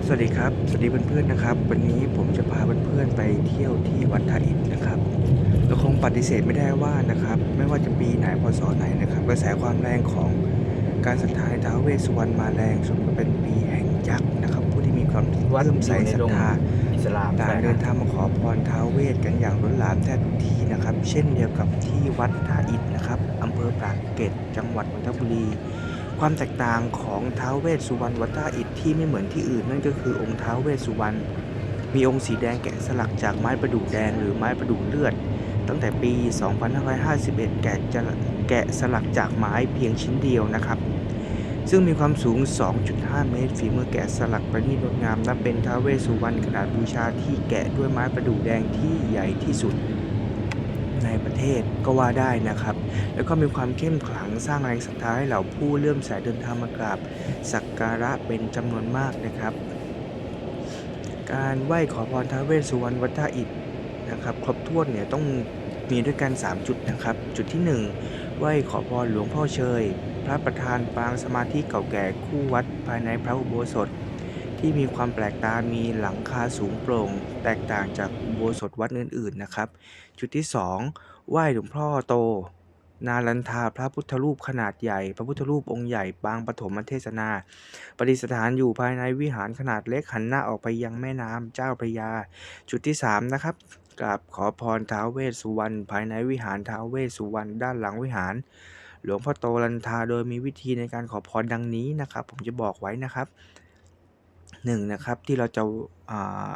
ครับสวัสดีครับสวัสดีเพื่อนๆนะครับ วันนี้ผมจะพาเพื่อนๆไปเที่ยวที่วัดท่าอิฐนะครับเราคงปฏิเสธไม่ได้ว่านะครับ ไม่ว่าจะปีไหนพศไหนนะครับกระแสความแรงของการศรัทธาในท้าวเวสสุวรรณมาแรงสมกับเป็นปีแห่งยักษ์นะครับ ผู้ที่มีความวัดเลื่อมใสศรัทธาอิสลามต่างใช่เดินครับทางมาขอพรท้าวเวสกันอย่างล้นหลามแทบทุกทีนะครับ เช่นเดียวกับที่วัดท่าอิฐนะครับอำเภอปากเกร็ดจังหวัดนนทบุรี ความแตกต่างของท้าวเวสสุวรรณวัดท่าอิฐที่ไม่เหมือนที่อื่นนั่นก็คือองค์ท้าวเวสสุวรรณมีองค์สีแดงแกะสลักจากไม้ประดู่แดงหรือไม้ประดู่เลือด ตั้งแต่ปี 2551 แกะจะแกะสลักจากไม้เพียงชิ้นเดียวนะครับ ซึ่งมีความสูง 2.5 เมตร ฝีมือแกะสลักประณีตงดงามนับเป็นท้าวเวสสุวรรณขนาดบูชาที่แกะด้วยไม้ประดู่แดงที่ใหญ่ที่สุด ในประเทศก็ว่าได้นะครับ แล้วก็มีความเข้มขลังสร้างแรงศรัทธาให้เหล่าผู้เลื่อมใสเดินทางมากราบสักการะเป็นจำนวนมากนะครับ การไหว้ขอพรท้าเวสสุวรรณวัดท่าอิฐนะครับ ครบถ้วนเนี่ยต้องมีด้วยกัน 3 จุดนะครับ จุดที่ 1 ไหว้ขอพรหลวงพ่อเชย พระประธานปางสมาธิเก่าแก่คู่วัดภายในพระอุโบสถ ที่มีความแปลกตา มีหลังคาสูงโปร่ง แตกต่างจากอุโบสถวัดอื่นๆนะครับ จุดที่ 2 ไหว้หลวงพ่อโต นาลันทาพระพุทธรูปขนาดใหญ่ พระพุทธรูปองค์ใหญ่ปางปฐมเทศนา ประดิษฐานอยู่ภายในวิหารขนาดเล็กหันหน้าออกไปยังแม่น้ำเจ้าพระยา จุดที่ 3 นะครับกราบขอพรท้าวเวสสุวรรณภายในวิหารท้าวเวสสุวรรณด้านหลังวิหารหลวงพ่อโตลันทาโดยมีวิธีในการขอพรดังนี้นะครับ ผมจะบอกไว้นะครับ หนึ่งนะครับที่เราจะา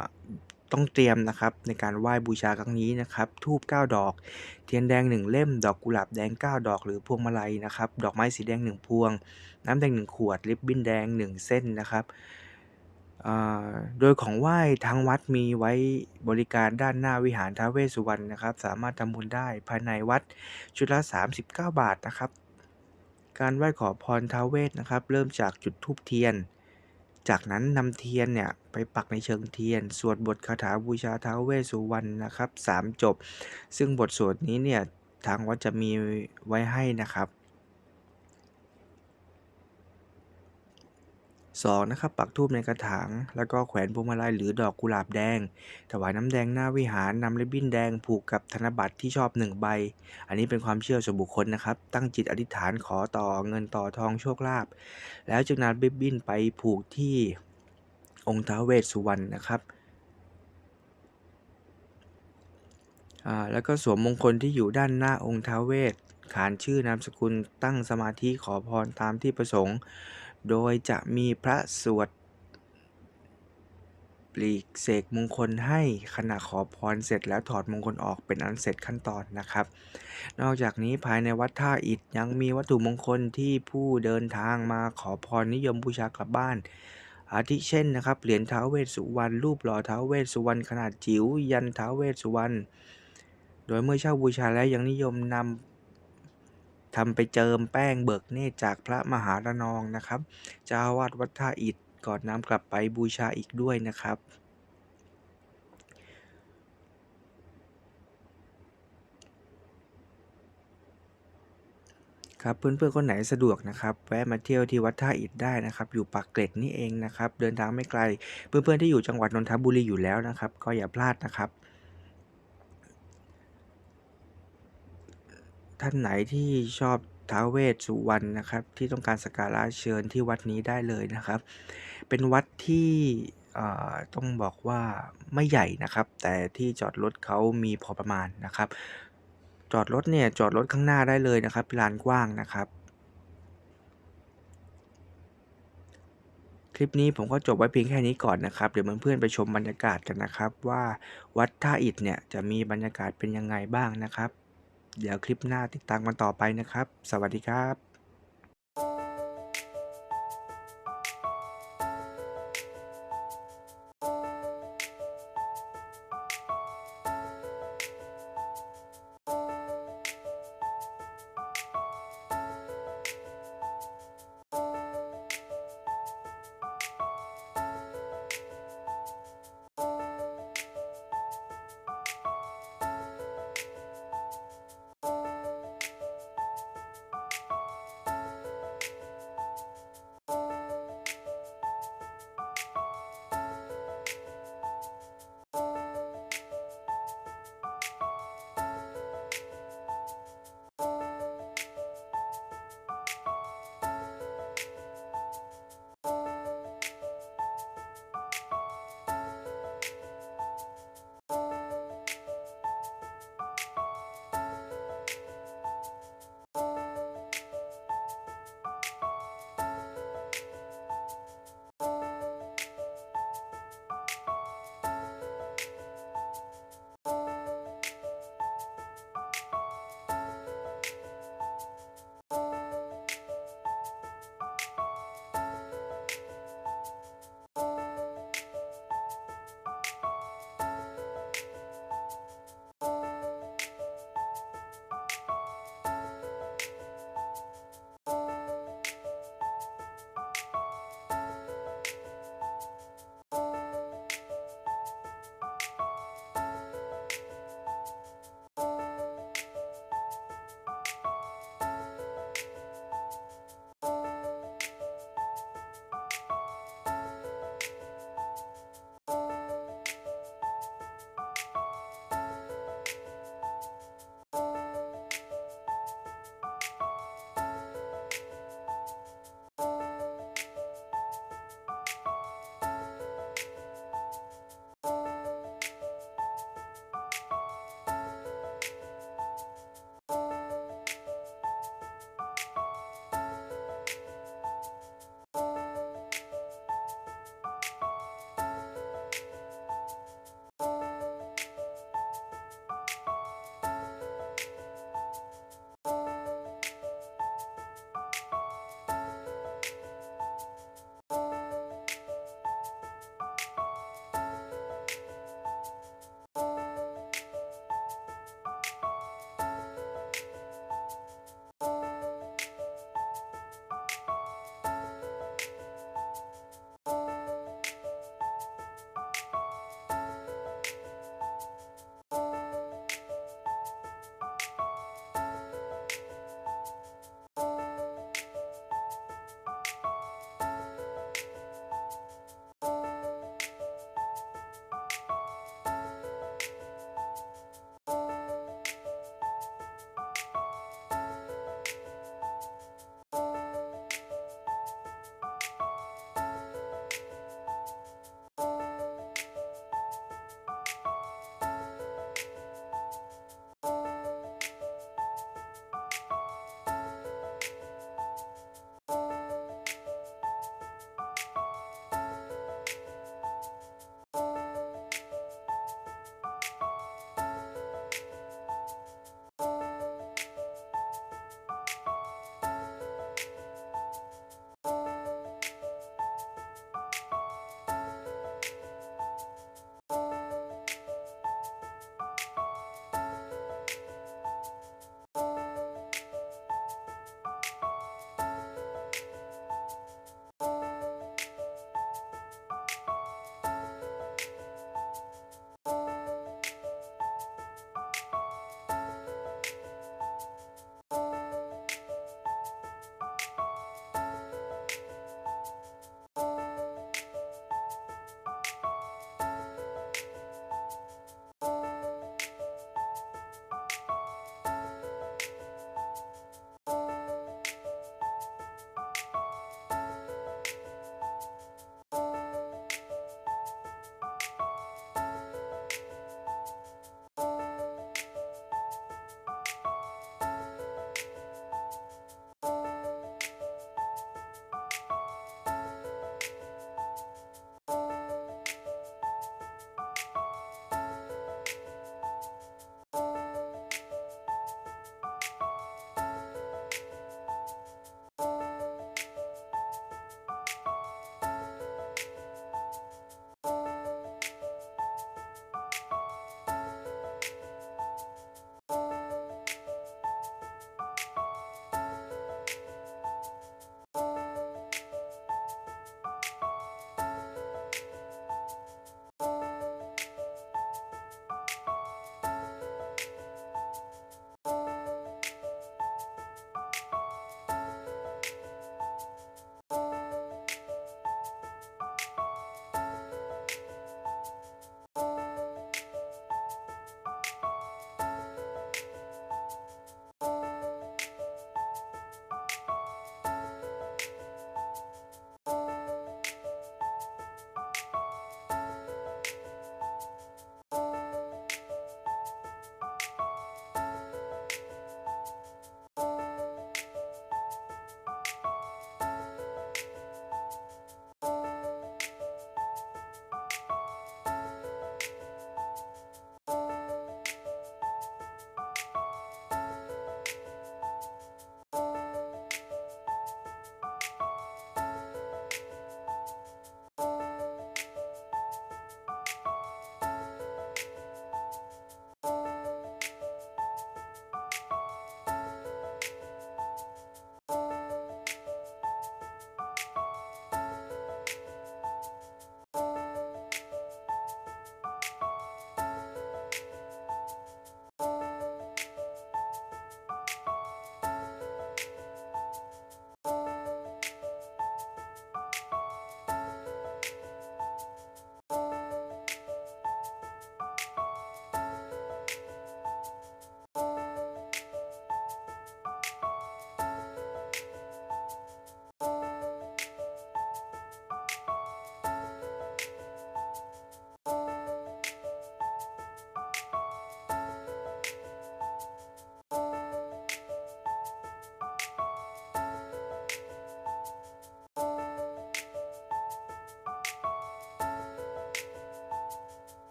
ต้องเตรียมนะครับในการไหว้บูชาครั้งนี้นะครับทูบ9 ดอก เทียนแดง 1 เล่ม ดอกกุหลาบแดง 9 ดอกหรือพวงมาลัยนะครับ ดอกไม้สีแดง 1 พวง น้ำแดง 1 ขวด ลิปบิ้นแดง 1 เส้นนะครับโดยของไหว้ทางวัดมีไว้บริการด้านหน้าวิหารท้าเวสุวรรณนะครับ สามารถทำบุญได้ภายในวัดชุดละ 39 บาทนะครับ การไหว้ขอพรท้าเวสนะครับ เริ่มจากจุดธูปเทียน จากนั้นนำเทียนเนี่ยไปปักในเชิงเทียน สวดบทคาถาบูชาท้าวเวสสุวรรณนะครับสามจบ ซึ่งบทสวดนี้เนี่ยทางวัดจะมีไว้ให้นะครับ สองนะครับปักธูปในกระถาง แล้วก็แขวนพวงมาลัยหรือดอกกุหลาบแดง ถวายน้ำแดงหน้าวิหารนำริบบิ้นแดงผูกกับธนบัตรที่ชอบหนึ่งใบ อันนี้เป็นความเชื่อส่วนบุคคลนะครับ ตั้งจิตอธิษฐานขอต่อเงินต่อทองโชคลาภแล้วจึงนำริบบิ้นไปผูกที่องค์ท้าเวสสุวรรณนะครับแล้วก็สวมมงคลที่อยู่ด้านหน้าองค์ท้าเวสขานชื่อนามสกุลตั้งสมาธิขอพรตามที่ประสงค์ โดยจะมีพระสวดปลีกเสกมงคลให้ขณะขอพรเสร็จแล้วถอดมงคลออกเป็นอันเสร็จขั้นตอนนะครับ นอกจากนี้ภายในวัดท่าอิฐยังมีวัตถุมงคลที่ผู้เดินทางมาขอพรนิยมบูชากลับบ้าน อาทิเช่นนะครับเหรียญท้าวเวสสุวรรณรูปหล่อท้าวเวสสุวรรณขนาดจิ๋วยันท้าวเวสสุวรรณโดยเมื่อเช่าบูชาแล้วยังนิยมนำ ทำไปเจิมแป้งเบิกเนตรจากพระมหาระนองนะครับเจ้าวาดวัดท่าอิฐก่อนนำกลับไปบูชาอีกด้วยนะครับครับเพื่อนๆคนไหนสะดวกนะครับแวะมาเที่ยวที่วัดท่าอิฐได้นะครับอยู่ปากเกร็ดนี่เองนะครับเดินทางไม่ไกลเพื่อนๆที่อยู่จังหวัดนนทบุรีอยู่แล้วนะครับ ก็อย่าพลาดนะครับ ท่านไหนที่ชอบท้าวเวสสุวรรณนะครับ ที่ต้องการสักการะเชิญที่วัดนี้ได้เลยนะครับ เป็นวัดที่ต้องบอกว่าไม่ใหญ่นะครับ แต่ที่จอดรถเขามีพอประมาณนะครับ จอดรถเนี่ยจอดรถข้างหน้าได้เลยนะครับลานกว้างนะครับคลิปนี้ผมก็จบไว้เพียงแค่นี้ก่อนนะครับ เดี๋ยวเพื่อนๆไปชมบรรยากาศกันนะครับ ว่าวัดท่าอิฐเนี่ยจะมีบรรยากาศเป็นยังไงบ้างนะครับ เดี๋ยวคลิปหน้าติดตามกันต่อไปนะครับ สวัสดีครับ